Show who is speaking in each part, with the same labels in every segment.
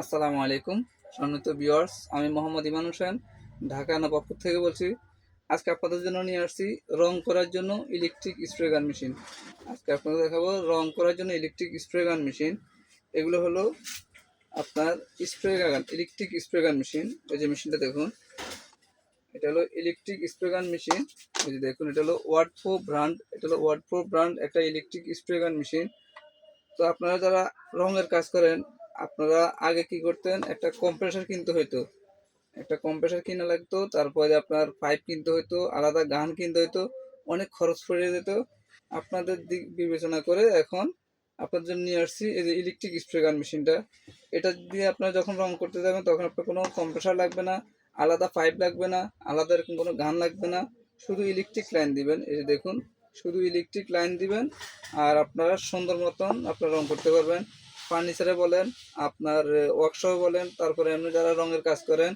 Speaker 1: আসসালামু আলাইকুম, সম্মানিত ভিউয়ার্স আমি মোহাম্মদ ইমান হোসেন, ঢাকা নবাবপুর থেকে বলছি, আজকে আপনাদের জন্য নিয়ে আসছি রং করার জন্য ইলেকট্রিক স্প্রে গান মেশিন আজকে আপনাদের দেখাবো রং করার জন্য ইলেকট্রিক স্প্রে গান মেশিন এগুলো হলো আপনার স্প্রে গান ইলেকট্রিক স্প্রে গান মেশিন এই যে মেশিনটা দেখুন, এটা হলো ইলেকট্রিক স্প্রে গান মেশিন এই যে দেখুন, এটা হলো ওয়ার্ড ফো ব্র্যান্ড এটা হলো ওয়ার্ড ফো ব্র্যান্ড একটা ইলেকট্রিক স্প্রে গান মেশিন তো আপনারা যারা রঙের কাজ করেন আপনারা আগে কি করতেন? একটা কম্প্রেসার কিনতে হইতো। একটা কম্প্রেসার কিনা লাগতো, তারপরে আপনার পাইপ কিনতে হইতো, আলাদা গান কিনতে হইতো, অনেক খরচ পড়ে যেত। আপনাদের দিক বিবেচনা করে এখন আপনাদের জন্য নিয়ে আসছি এই যে ইলেকট্রিক স্প্রে গান মেশিনটা এটা দিয়ে আপনারা যখন রং করতে যাবেন, তখন আপনার কোনো কম্প্রেসার লাগবে না, আলাদা পাইপ লাগবে না, আলাদা এরকম কোনো গান লাগবে না। শুধু ইলেকট্রিক লাইন দিবেন। এই যে দেখুন, শুধু ইলেকট্রিক লাইন দিবেন, আর আপনারা সুন্দর মতন আপনারা রং করতে পারবেন। ফার্নিচারে বলেন, আপনার ওয়ার্কশপে বলেন, তারপরে এমনি যারা রঙের কাজ করেন,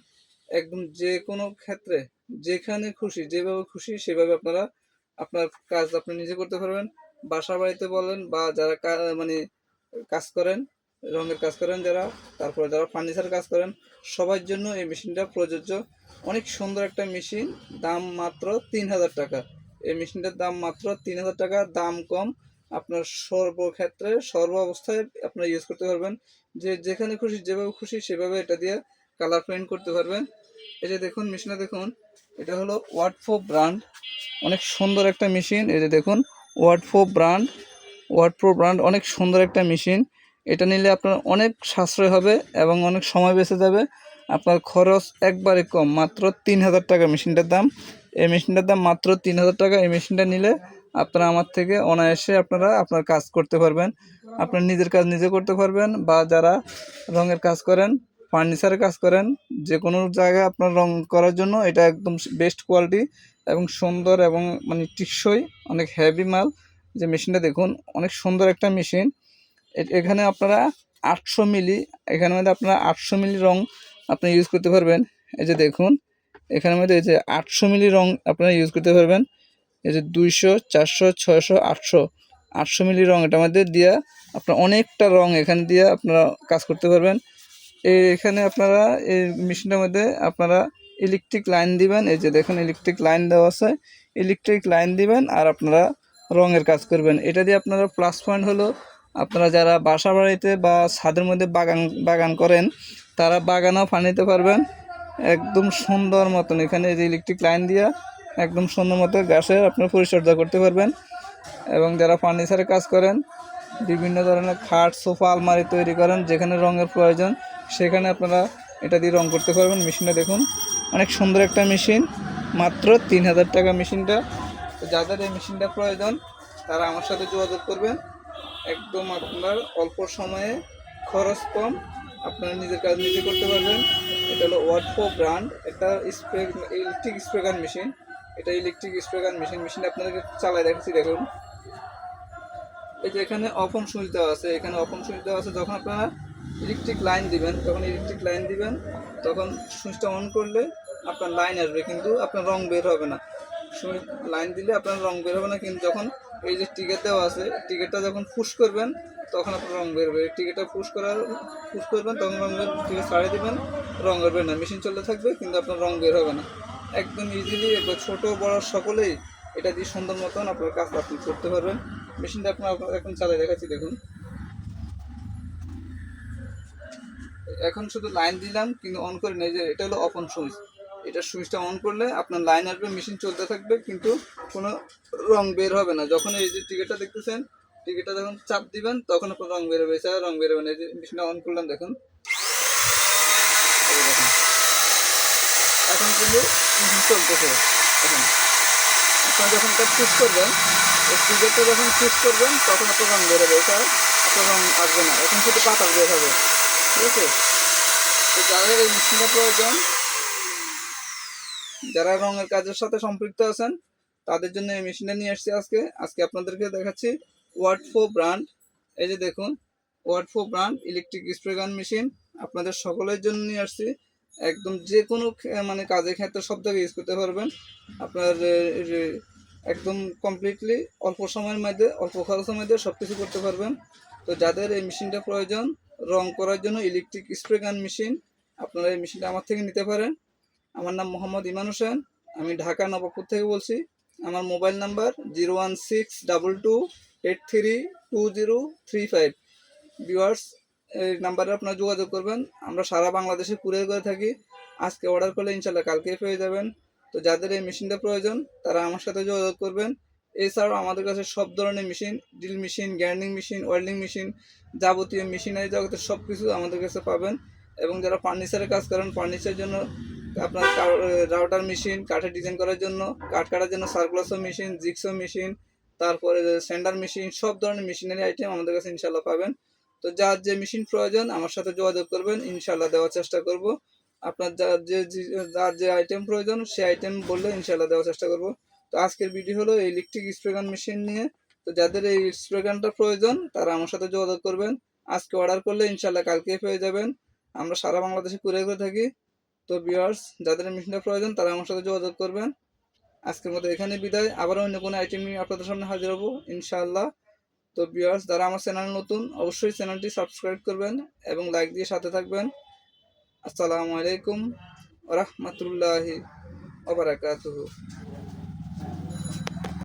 Speaker 1: একদম যে কোনো ক্ষেত্রে, যেখানে খুশি, যেভাবে খুশি সেভাবে আপনারা আপনার কাজ আপনি নিজে করতে পারবেন। বাসা বাড়িতে বলেন বা যারা মানে কাজ করেন, রঙের কাজ করেন যারা, তারপরে যারা ফার্নিচার কাজ করেন, সবার জন্য এই মেশিনটা প্রযোজ্য। অনেক সুন্দর একটা মেশিন, দাম মাত্র তিন হাজার টাকা। এই মেশিনটার দাম মাত্র তিন হাজার টাকা, দাম কম। আপনার সর্বক্ষেত্রে, সর্ব অবস্থায় আপনারা ইউজ করতে পারবেন। যে যেখানে খুশি, যেভাবে খুশি সেভাবে এটা দিয়ে কালার প্রিন্ট করতে পারবেন। এই যে দেখুন মেশিনটা দেখুন, এটা হলো ওয়ার্ড ফো ব্র্যান্ড অনেক সুন্দর একটা মেশিন এই যে দেখুন ওয়ার্ড ফো ব্র্যান্ড প্রো ব্র্যান্ড অনেক সুন্দর একটা মেশিন এটা নিলে আপনার অনেক সাশ্রয় হবে এবং অনেক সময় বেঁচে যাবে। আপনার খরচ একবারে কম, মাত্র তিন হাজার টাকা মেশিনটার দাম। এই মেশিনটার দাম মাত্র তিন হাজার টাকা। এই মেশিনটা নিলে আপনারা আমার থেকে অনায়াসে আপনারা আপনার কাজ করতে পারবেন। আপনার নিজের কাজ নিজে করতে পারবেন বা যারা রঙের কাজ করেন ফার্নিচারের কাজ করেন যে কোনো জায়গায় আপনার রং করার জন্য এটা একদম বেস্ট কোয়ালিটি এবং সুন্দর এবং মানে টিকসই অনেক হেভি মাল। যে মেশিনটা দেখুন, অনেক সুন্দর একটা মেশিন এখানে আপনারা আটশো মিলি এখানের মধ্যে আপনারা আটশো মিলি রং আপনি ইউজ করতে পারবেন। এই যে দেখুন এখানের মধ্যে এই যে আটশো মিলি রং আপনারা ইউজ করতে পারবেন। এই যে দুইশো, চারশো, ছয়শো, আটশো আটশো মিলি রং এটার মধ্যে দিয়ে আপনার অনেকটা রং এখানে দিয়ে আপনারা কাজ করতে পারবেন। এই এখানে আপনারা এই মেশিনটার মধ্যে আপনারা ইলেকট্রিক লাইন দিবেন। এই যে দেখুন ইলেকট্রিক লাইন দেওয়া আছে। ইলেকট্রিক লাইন দিবেন আর আপনারা রঙের কাজ করবেন। এটা দিয়ে আপনারা প্লাস পয়েন্ট হলো আপনারা যারা বাসা বাড়িতে বা ছাদের মধ্যে বাগান বাগান করেন, তারা বাগানও ফানিতে পারবেন। একদম সুন্দর মতন এখানে যে ইলেকট্রিক লাইন দিয়া একদম সুন্দর মতো গাছের আপনার পরিচর্যা করতে পারবেন। এবং যারা ফার্নিচারের কাজ করেন, বিভিন্ন ধরনের খাট, সোফা, আলমারি তৈরি করেন, যেখানে রঙের প্রয়োজন, সেখানে আপনারা এটা দিয়ে রং করতে পারবেন। মেশিনটা দেখুন, অনেক সুন্দর একটা মেশিন, মাত্র তিন হাজার টাকা মেশিনটা। যাদের এই মেশিনটা প্রয়োজন, তারা আমার সাথে যোগাযোগ করবেন। একদম আপনার অল্প সময়ে খরচ কম, আপনারা নিজের কাজ নিজে করতে পারবেন। এটা হলো ওয়ার্ড ফো ব্র্যান্ড এটা spray electric spray gun machine এটা electric spray gun machine machine আপনাদেরকে চালায় দেখাচ্ছি, দেখুন। এই যে এখানে অপন সুইচ দেওয়া আছে, এখানে অপন সুইচ দেওয়া আছে, যখন আপনারা ইলেকট্রিক লাইন দিবেন, যখন ইলেকট্রিক লাইন দিবেন, তখন সুইচটা অন করলে আপনার লাইন আসবে, কিন্তু আপনার রং বের হবে না। সুইচ লাইন দিলে আপনার রং বের হবে না, কিন্তু যখন এই যে টিকিট দেওয়া আছে টিকিটটা যখন পুশ করবেন, তখন আপনার রং বের হবে। টিকিটটা পুশ করার পুশ করবেন, তখন রং বের টিকিট ছাড়িয়ে দিবেন, রং বেরবে না। মেশিন চলতে থাকবে, কিন্তু আপনার রং বের হবে না। একদম ইজিলি একবার ছোটো, বড় সকলেই এটা দিয়ে সুন্দর মতন আপনার কাজ আপনি করতে পারবেন। মেশিনটা আপনার এখন চালিয়ে দেখাচ্ছি, দেখুন। এখন শুধু লাইন দিলাম, কিন্তু অন করে নেই যে এটা হলো অপন সুইচ এটা সুইচটা অন করলে আপনার লাইন আসবে মেশিন চলতে থাকবে, কিন্তু কোনো রং বের হবে না। যখন এই যে টিকিটটা দেখতেছেন টিকিটটা যখন চাপ দিবেন, তখন আপনার রং বের হবে, এছাড়া রং বের হবে না। এই যে মেশিনটা অন করলাম, দেখুন এই যে দেখুন এখন কিন্তু চলতেছে। এখন আপনারা যখন এটা চুজ করবেন টিকিটটা যখন চুজ করবেন, তখন আপনার রং বের হবে এছাড়া আপনার রং আসবে না। এখন শুধু পাতা বের হবে। ঠিক আছে? তো যাদের এই মেশিনটা প্রয়োজন, যারা রঙের কাজের সাথে সম্পৃক্ত আছেন, তাদের জন্য এই মেশিনটা নিয়ে আসছি আজকে। আজকে আপনাদেরকে দেখাচ্ছি ওয়ার্ড ফো ব্র্যান্ড এই যে দেখুন ওয়ার্ড ফো brand electric spray gun machine আপনাদের সকলের জন্য নিয়ে আসছি। একদম যে কোনো মানে কাজের ক্ষেত্রে সব জায়গায় ইউজ করতে পারবেন। আপনার একদম কমপ্লিটলি অল্প সময়ের মধ্যে, অল্প খরচের মধ্যে সব কিছু করতে পারবেন। তো যাদের এই মেশিনটা প্রয়োজন, রং করার জন্য ইলেকট্রিক স্প্রে গান মেশিন আপনারা এই মেশিনটা আমার থেকে নিতে পারেন। আমার নাম মোহাম্মদ ইমান হোসেন, আমি ঢাকা নবাবপুর থেকে বলছি। আমার mobile number zero one six double two eight three two zero three five. Viewers এই নাম্বারে আপনারা যোগাযোগ করবেন। আমরা সারা বাংলাদেশে কুরিয়ার করে থাকি। আজকে অর্ডার করলে ইনশাল্লাহ কালকেই পেয়ে যাবেন। তো যাদের এই মেশিনটা প্রয়োজন, তারা আমার সাথে যোগাযোগ করবেন। এছাড়াও আমাদের কাছে সব ধরনের machine drill machine grinding machine welding machine যাবতীয় মেশিনারি জগতের সব কিছু আমাদের কাছে পাবেন। এবং যারা ফার্নিচারের কাজ করেন ফার্নিচারের জন্য আপনার রাউটার মেশিন কাঠের ডিজাইন করার জন্য, কাঠ কাটার জন্য circular saw machine jigsaw machine তারপরে সেন্ডার মেশিন সব ধরনের মেশিনারি আইটেম আমাদের কাছে ইনশাল্লাহ পাবেন। তো যার যে মেশিন প্রয়োজন, আমার সাথে যোগাযোগ করবেন ইনশাল্লাহ দেওয়ার চেষ্টা করব। আপনার যার যে যার যে আইটেম প্রয়োজন সেই আইটেম বললে ইনশাল্লাহ দেওয়ার চেষ্টা করব। তো আজকের ভিডিও হলো ইলেকট্রিক স্প্রে গান মেশিন নিয়ে। তো যাদের এই স্প্রে গানটা প্রয়োজন, তারা আমার সাথে যোগাযোগ করবেন। আজকে অর্ডার করলে ইনশাল্লাহ কালকে পেয়ে যাবেন। আমরা সারা বাংলাদেশে কুরিয়ার করে থাকি। তো ভিউয়ার্স যাদের মেশিনটা প্রয়োজন, তারা আমার সাথে যোগাযোগ করবেন। আজকের মতো এখানে বিদায়। আবার অন্য কোনো আইটেম নিয়ে আপনাদের সামনে হাজির হব, ইনশাআল্লাহ। তো ভিউয়ার্স যারা আমার চ্যানেল নতুন, অবশ্যই চ্যানেলটি সাবস্ক্রাইব করবেন এবং লাইক দিয়ে সাথে থাকবেন। আসসালামু আলাইকুম রহমতুল্লাহি ওবরাকাতুহু